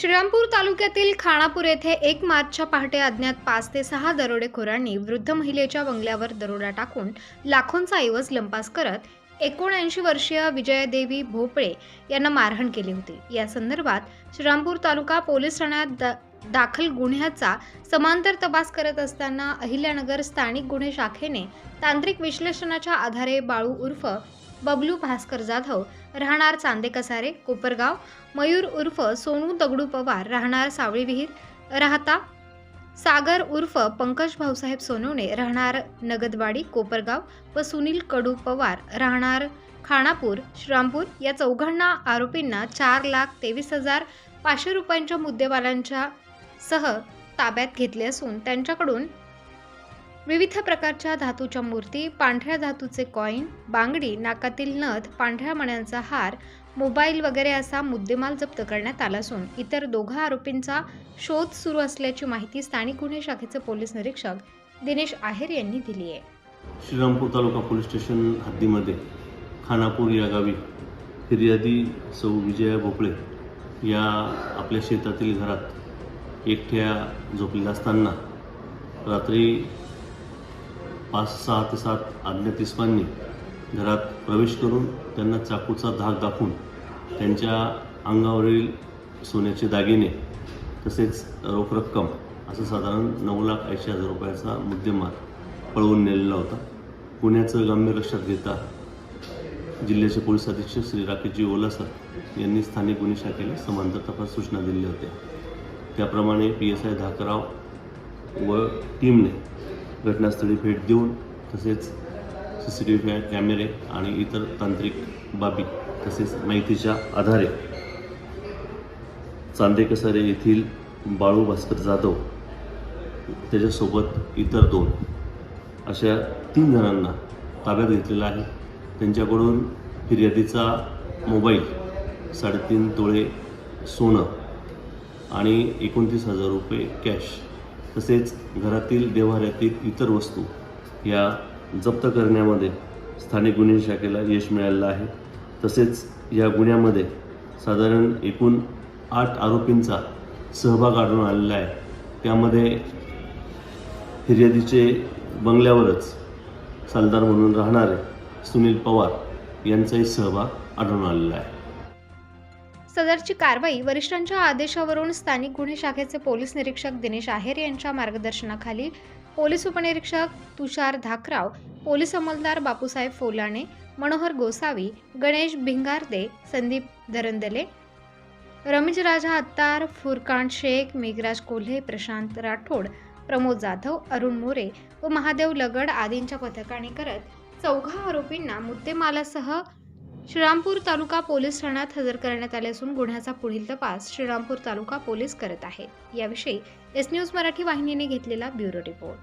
श्रीरामपूर तालुक्यातील खाणापूर येथे एक मार्चच्या पहाटे अज्ञात पाच ते सहा दरोडेखोरांनी वृद्ध महिलेच्या बंगल्यावर दरोडा टाकून लाखोंचा ऐवज लंपास करत एकोणऐंशी वर्षीय विजयादेवी भोपळे यांना मारहाण केली होती. या संदर्भात श्रीरामपूर तालुका पोलीस ठाण्यात दा दाखल गुन्ह्याचा समांतर तपास करत असताना अहिल्यानगर स्थानिक गुन्हे शाखेने तांत्रिक विश्लेषणाच्या आधारे बाळू उर्फ बबलू भास्कर जाधव राहणार चांदे कसारे कोपरगाव मयूर उर्फ सोनू दगडू पवार राहणार सावळी विहीर राहता सागर उर्फ पंकज भाऊसाहेब सोनवणे राहणार नगदवाडी कोपरगाव व सुनील कडू पवार राहणार खानापूर श्रामपूर या चौघांना आरोपींना चार लाख तेवीस हजार पाचशे रुपयांच्या मुद्देवाल्यांच्या सह ताब्यात घेतले असून त्यांच्याकडून विविध प्रकारच्या धातूच्या मूर्ती पांढऱ्या धातूचे कॉईन बांगडी नाकातील नथ पांढऱ्या मण्यांचा हार मोबाईल वगैरे असा मुद्देमाल जप्त करण्यात आला असून इतर दोघा आरोपींचा शोध सुरू असल्याची माहिती स्थानिक गुन्हे शाखेचे पोलीस निरीक्षक दिनेश आहेर यांनी दिली आहे. श्रीरामपूर तालुका पोलीस स्टेशन हद्दीमध्ये खानापूर या गावी फिर्यादी सौ विजया भोपळे या आपल्या शेतातील घरात एकट्या झोपलेल्या असताना रात्री पाच सहा ते सात अज्ञात इस्मांनी घरात प्रवेश करून त्यांना चाकूचा धाक दाखवून त्यांच्या अंगावरील सोन्याचे दागिने तसेच रोख रक्कम असं साधारण नऊ लाख ऐंशी हजार रुपयाचा मुद्देमाल पळवून नेलेला होता. पुण्याचं गांभीर लक्षात घेता जिल्ह्याचे पोलीस अधीक्षक श्री राकेशजी ओलासर यांनी स्थानिक गुन्हे शाखेला समांतर तपास सूचना दिल्या होत्या. त्याप्रमाणे पी एस आय धाकराव व टीमने घटनास्थळी भेट देऊन तसेच सी सी टी व्ही कॅमेरे आणि इतर तांत्रिक बाबी तसेच माहितीच्या आधारे चांदेकसारे येथील बाळू भास्कर जाधव त्याच्यासोबत इतर दोन अशा तीन जणांना ताब्यात घेतलेला आहे. त्यांच्याकडून फिर्यादीचा मोबाईल साडेतीन तोळे सोनं आणि एकोणतीस हजार रुपये कॅश तसेच घरातील देव्हाऱ्यातील इतर वस्तू या जप्त करण्यामध्ये स्थानिक गुन्हे शाखेला यश मिळालेलं आहे. तसेच या गुन्ह्यामध्ये साधारण एकूण आठ आरोपींचा सहभाग आढळून आलेला आहे. त्यामध्ये फिर्यादीचे बंगल्यावरच सालदार म्हणून राहणारे सुनील पवार यांचाही सहभाग आढळून आलेला आहे. सदरची कारवाई वरिष्ठांच्या आदेशावरून स्थानिक गुन्हे शाखेचे पोलीस निरीक्षक दिनेश आहेर यांच्या मार्गदर्शनाखाली पोलीस उपनिरीक्षक तुषार धाकराव पोलीस अंमलदार बापूसाहेब फोलाणे मनोहर गोसावी गणेश भिंगारदे संदीप धरंदले रमेश राजा अत्तार फुरकान शेख मेघराज कोल्हे प्रशांत राठोड प्रमोद जाधव अरुण मोरे व महादेव लगड आदींच्या पथकाने करत चौघा आरोपींना मुद्देमालासह श्रीरामपूर तालुका पोलीस ठाण्यात हजर करण्यात आले असून गुन्ह्याचा पुढील तपास श्रीरामपूर तालुका पोलीस करत आहेत याविषयी एस न्यूज मराठी वाहिनीने घेतलेला ब्युरो रिपोर्ट.